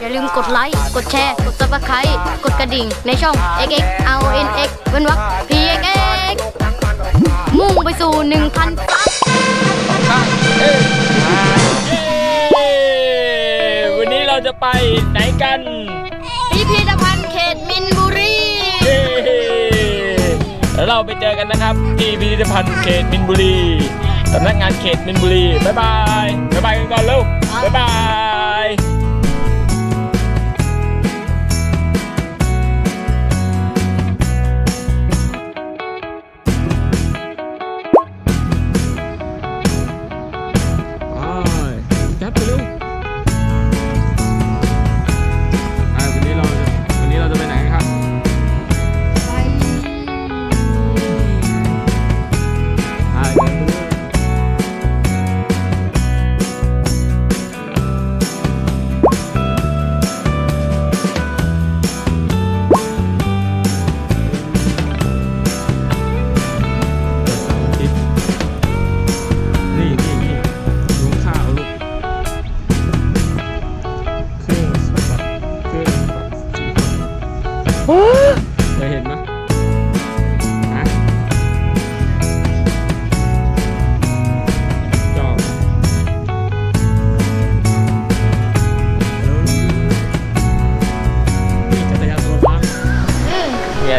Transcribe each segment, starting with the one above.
อย่าลืมกดไลค์ กดแชร์ กด subscribe กดกระดิ่งในช่อง x x r o n x เว้นวรรค p x x มุ่งไปสู่ 1,000ซับ เย้วันนี้เราจะไปไหนกันพิพิธภัณฑ์เขตมินบุรี เย้แล้วเราไปเจอกันนะครับ ที่พิพิธภัณฑ์เขตมินบุรีสำนักงานเขตมินบุรี บ๊ายบาย บ๊ายบายกันก่อนเร็วบ๊ายบาย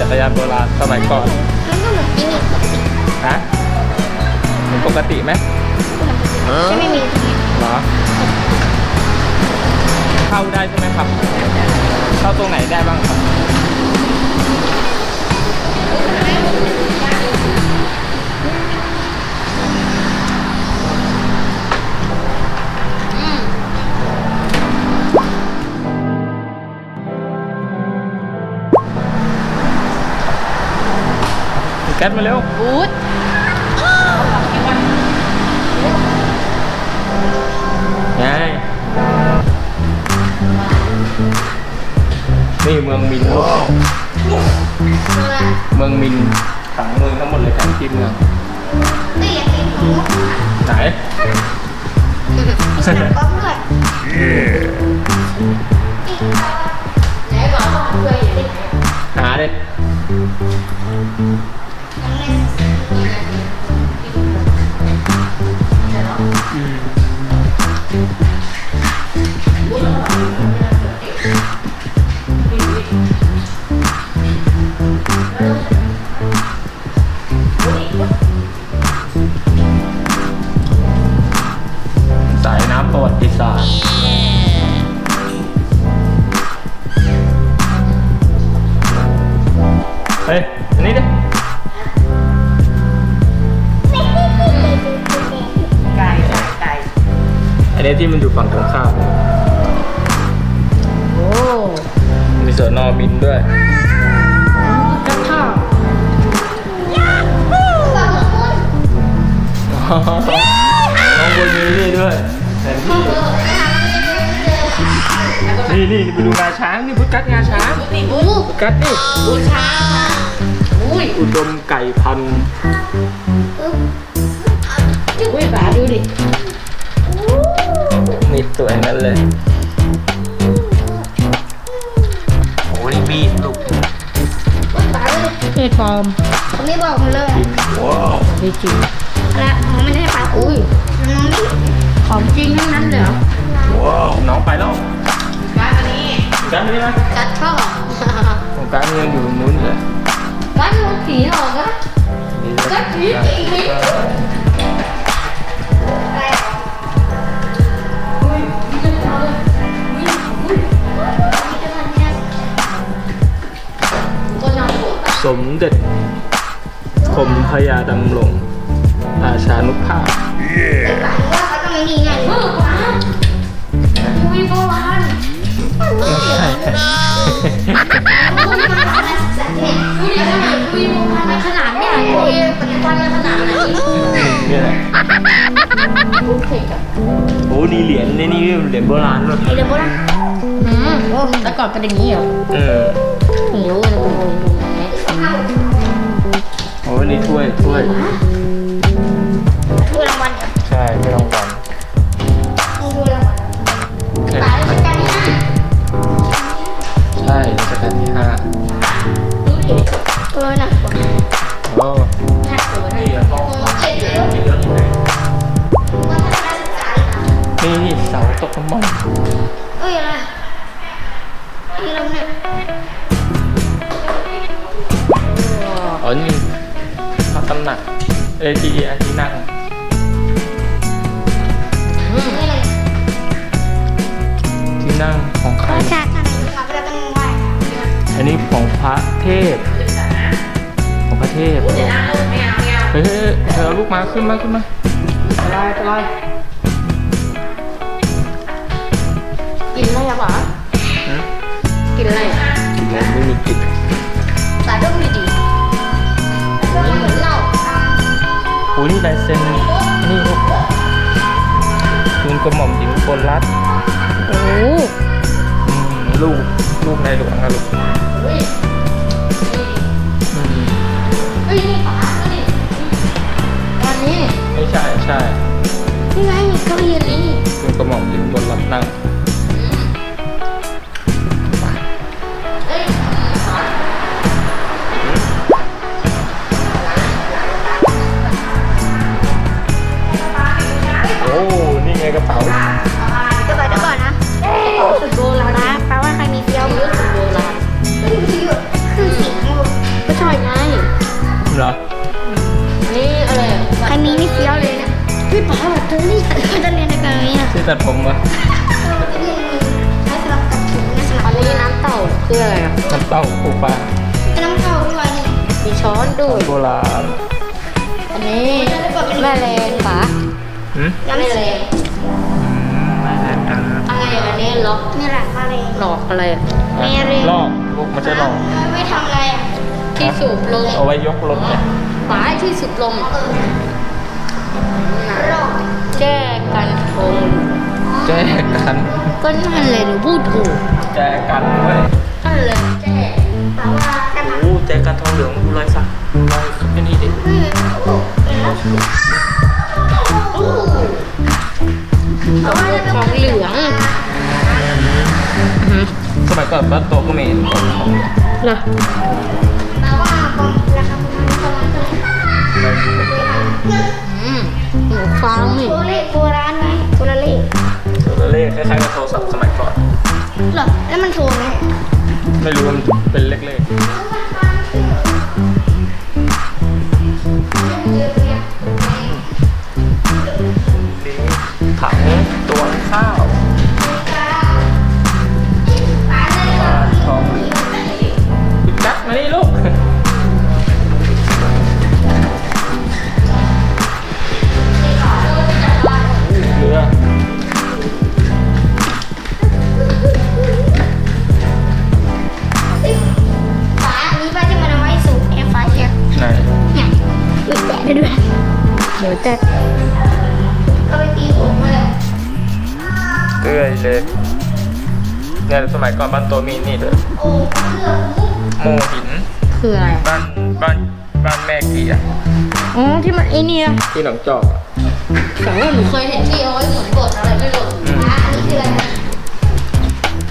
จักรยานโบราณสมัยก่อนมันก็เหมือนจริงฮะเป็นปกติไหมใช่ไม่มีเหรอเข้าได้ใช่ไหมครับ เข้าตรงไหนได้บ้างครับ แก๊สมาเร็วบูธไงนี่เมืองมินลูกเมืองมินผังเมืองทั้งหมดเลยทั้งทีมเมืองนี่อยากกินหมูไหนสนามกอล์ฟด้วยไหนบอกว่าเคยอยู่ที่ไหนหาดิ มีสวนนอมินด้วยกระท่อน้องบนมีนี่ด้วยแผนที่นี่นี่ไปดูงาช้างนี่พุทธกัดงาช้างบูพุทธกัดนี่บูชาอุ้ยอุดมไก่พันธุ์อุ้ยป๋าดูดินี่ตัวอย่างนั้นเลย ดูดิเพศปลอมผมนี่บอกมาเลยว้าวไม่จริงแล้วมันไม่ได้ป๋าอุ้ยน้องนี่ของจริงทั้งนั้นเลยเหรอว้าวน้องไปแล้วป๋าอันนี้กัดนี่นะกัดท่อของกัดยังอยู่นู้นเลยกัดมันผีหรอกนะกัดผีจริงไหม สมเด็จคมพยาดำรงราชานุภาพ ว่าเขาต้องมีนี่ไงเออป๋าอุ้ยโบราณไม่ใช่อุ้ยมันอะไรสักเนี่ยอุ้ยขนาดอุ้ยโบราณมันขนาดเนี่ยอุ้ยปัจจุบันมันขนาดไหนนี่แหละโอเคจ้ะโอ้นี่เหรียญนี่นี่เหรียญโบราณด้วยไอเดี๋ยวโบราณอืมโอ้แต่ก่อนเป็นอย่างนี้เหรอเออไม่รู้เลย โอ้ยนี่ถ้วยถ้วยถ้วยรางวัลใช่ไม่ถ้วยรางวัลเหรอป๋าเป็นที่ห้าใช่รักาลที่ห้าเตัวนหนักกว่านี่เหรอนิ้ววัฒนศึนี่เสาตกน้ำมันเอ้ยอะไรนี่ลมเนี่ย ราต้องไหว้อันนี้ของพระเทพ ของพระเทพเฮ้ยเฮ้ยเธอเอาลูกมาขึ้นมาขึ้นมาอะไรอะไรกินอะไรอะหวะหืมกินอะไรอะไม่มีกิจสายต้องมีดี อ้ยนี่ลายเซ็นนี่ลูกคุณกระหม่อมหญิงคนรัตน์โอ้โหอืมลูกลูกในหลวงอะลูกเฮ้ยอืมเฮ้ยนี่ป๋านี่อันนี้ ไม่ใช่ใช่นี่ไงเก้าอี้อันนี้คุณกระหม่อมหญิงคนรัตน์นั่ง ก็ใช่ไง เหรอ นี่อะไรอะใครมีนี่เฟี้ยวเลยนะพี่ป๋าแบบเธอนี่เขาจะเรียนในแบบนี้นะที่ตัดผมวะใช้สำหรับตัดผมนะสำหรับอันนี้น้ำเต่าคืออะไรอะน้ำเต้าปูปลาน้ำเท่าด้วยนี่มีช้อนด้วย โบราณอันนี้แม่แรงป๋าหืมแม่แรงอืมไม่แน่ใจนะอะไรอะอันนี้ล็อกนี่แหละมาเลยหลอกอะไรอะ แม่เรียนลอกลูกมันจะลอกไม่ทำอะไรอะ ที่สูบลมเอาไว้ยกรถเนี่ยป๋าไอ้ที่สูบลมหลอกแก้กันทงแจกัน ก็นั่นเลยหนูพูดถูกแจกันเว้ยนั่นเลยแก้แปลว่ากันนะโอ้แจกันทองเหลืองดูรอยสักรอยไอ้นี่ดิทองเหลืองสมัยก่อนบ้านโตก็มีของของเหรอ ฟังนี่โบเลขโบราณไหมโบราณเลขตัวเลขคล้ายๆกับโทรศัพท์สมัยก่อน เหรอ แล้วมันถูกไหม ไม่รู้ว่ามันเป็นเลขๆ เตื้อยเลยเนี่ยสมัยก่อนบ้านโตมีนี่ด้วยโอ้เลือกโมหิน คืออะไร บ้านบ้านบ้านแม่เกียร์อ๋อที่มันไอเนี่ยที่หนองจอกอะแต่ว่าหนูเคยเห็นที่เอาไว้เหมือนบทอะไรไม่รู้อืมอะอันนี้คืออะไรนะ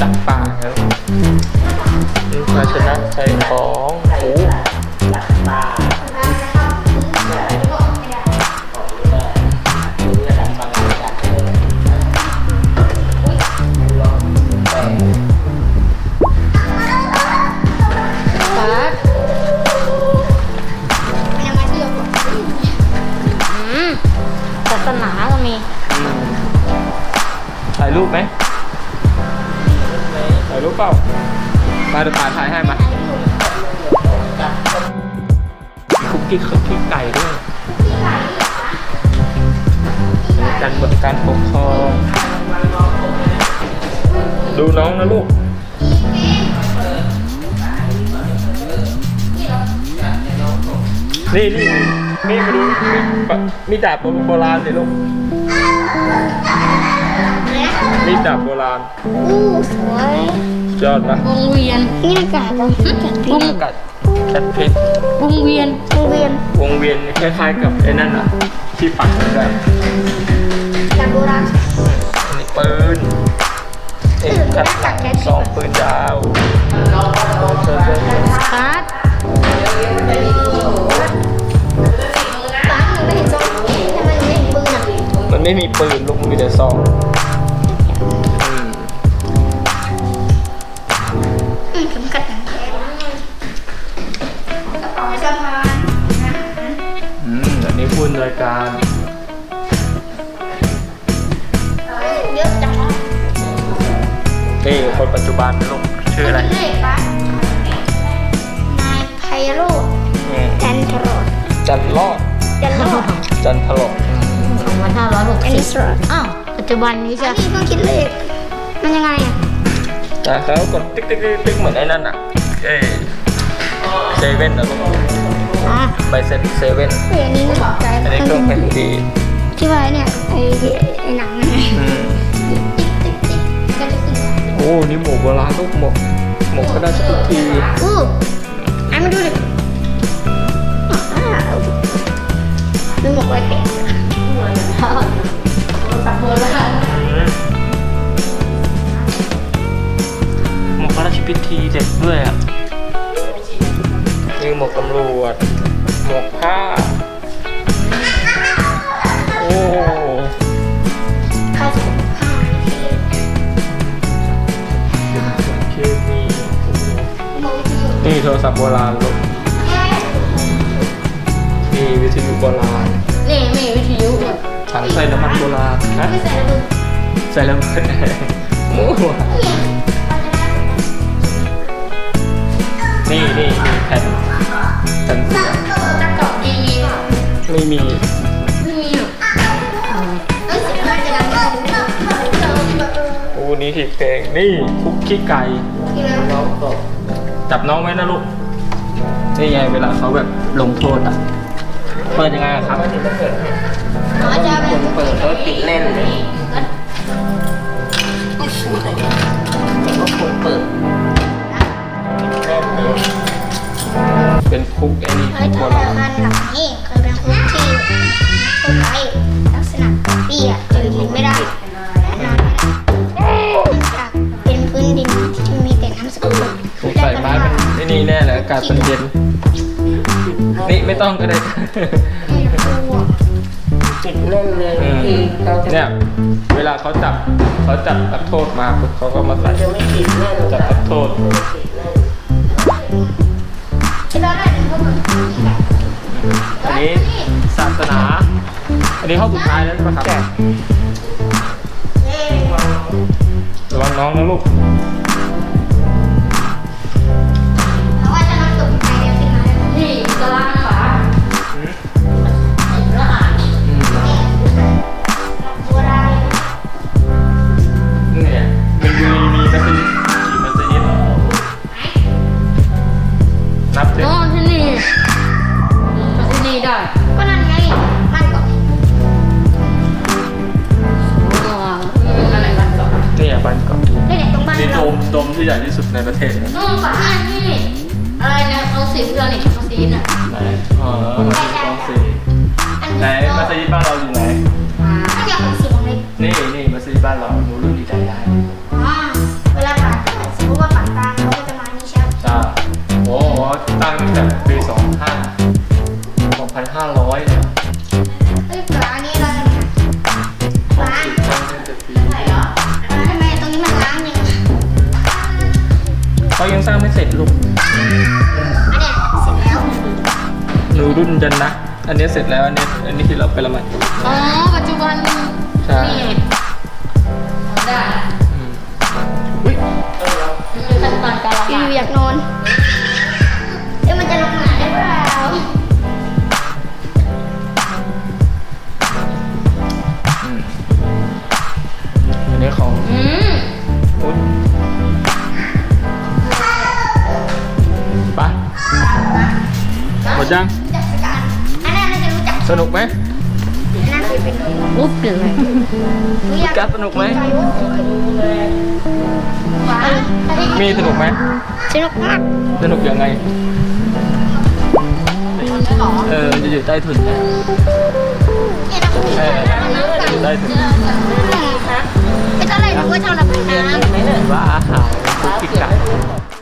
จับป่าแล้วนี่ภาชนะใส่ของโอ้ น้องนะลูกนี่นี่นี่มาดูมีมีดาบโบราณเลยลูกมีดดาบโบราณอู้สวยยอดปะวงเวียนนี่อากาศเราจัดวที่งกัดแคทเพชรวงเวียนโรงเรียนวงเวียนคล้ายๆกับไอ้นั่นอะที่ปักเหมือนกันจากโบราณอันนี้ปืน เอกขัดหลังสองปืนดาวเชิญเชิญปัดปัดหนูไม่นซอทมันไม่มีปืนมันไม่มีปืนลุกมีแต่ซองอืมอืมเข็มขัดหนังแท้กระเป๋าสะพานอืมอันนี้คุณรายการ นี่คนปัจจุบันลูกชื่ออะไรเลขปะนายไพโรจน์อืมจันทรดจันรอดจันทรดจันทรดสองพันห้าร้อยหกอันสินี้บสรดอ้าว ปัจจุบันนี้อัใช่นนี้เครื่องคิดเลขมันยังไงอะนะแล้วกดติ๊กติ๊กติ๊กติ๊กเหมือนไอ้นั่นอะเอ้เซเว่นนะลูกอ๋อใบเซ็นเซเว่นเฮ้ยอันนี้ไม่สนใจอันนี้เครื่องแผ่นดีที่ว่าเนี่ยไอ้ไอ้หนังนั่นไงอืม อ้นี่หมูโบราณลูกหมกหมกพระราชพิธีอู้อันมาดูดิอ้าวดูหมวกไว้เป็ดหมกพระราชพิธีเด็กด้วยอะมีหมกตำรวจหมกผ้าโอ้ นี่โทรศัพท์โบราณลูกนี่วิทยุโบราณนี่มีวิทยุด้วยถังใส่น้ำมันโบราณนะไม่ใส่ระเบิดใส่แล้วมันมั่วนี่นี่มีแผ่นแผ่นเสียงกระจกดีๆค่ะไม่มีไม่มีหรอกเอ้ยเสียงมันจะดังมากโอ้นี่ที่เพลงนี่คุกกี้ไก่ที่แล้วน้องตก จับน้องไว้นะลูกนี่ไงเวลาเขาแบบลงโทษอะ เปิดยังไงอะครับอ๋อจะเป็น เปิดแล้วติดแน่นเลยเป็น เนี่ยเวลาเขาจับเขาจับนักโทษมาปุ๊บเขาก็มาใส่จะไม่ติดแน่นจับนักโทษที่เราได้เป็นพวกมันอันนี้ศาสนา อันนี้ห้องสุดท้ายแล้วใช่ไหมครับระวังน้องนะลูก ไหนนี้มัสยิดบ้านเราอยู่ไหนก็จะเป็นสีของเล็กนี่นี่มัสยิดบ้านเราหนูรุ่นดีใจได้อ๋อเวลาผ่านสมมติว่าผ่านตางเขาก็จะมานี่ใช่ไหมจ้าโอ้โหตั้งตั้งแต่ปีสองห้าสองพันห้าร้อยเลยอะเฮ้ยฝาอันนี้เราจะมาฝาตั้งตั้งแต่ปีฝาทำไมตรงนี้มันล้างยังเขายังสร้างไม่เสร็จลูกอันเนี้ยเสร็จแล้วหนูรุ่นจันนะ อันนี้เสร็จแล้วอันนี้อันนี้ที่เราไปละหมาดอ๋อ ปัจจุบันใช่นี่ได้อืมอุ้ยมีขั้นตอนการละอหมาดยู่ๆอยากนอน เอ้ยมันจะลงมาได้เปล่าอืมอันนี้ของอืมอุ๊ยไปหมดยังจัก สนุกไหมอันนั้นเคยเป็นอุ๊บเลยรู้จักการสนุกไหมฝามีสนุกไหมสนุกมากสนุกยังไงเออจะอยู่ใต้ถุนนะเนี่ยนะคุณเอออยู่ใต้ถุนไม่เท่าไหร่ดูว่าเท่าระบายน้ำว่าอาหาร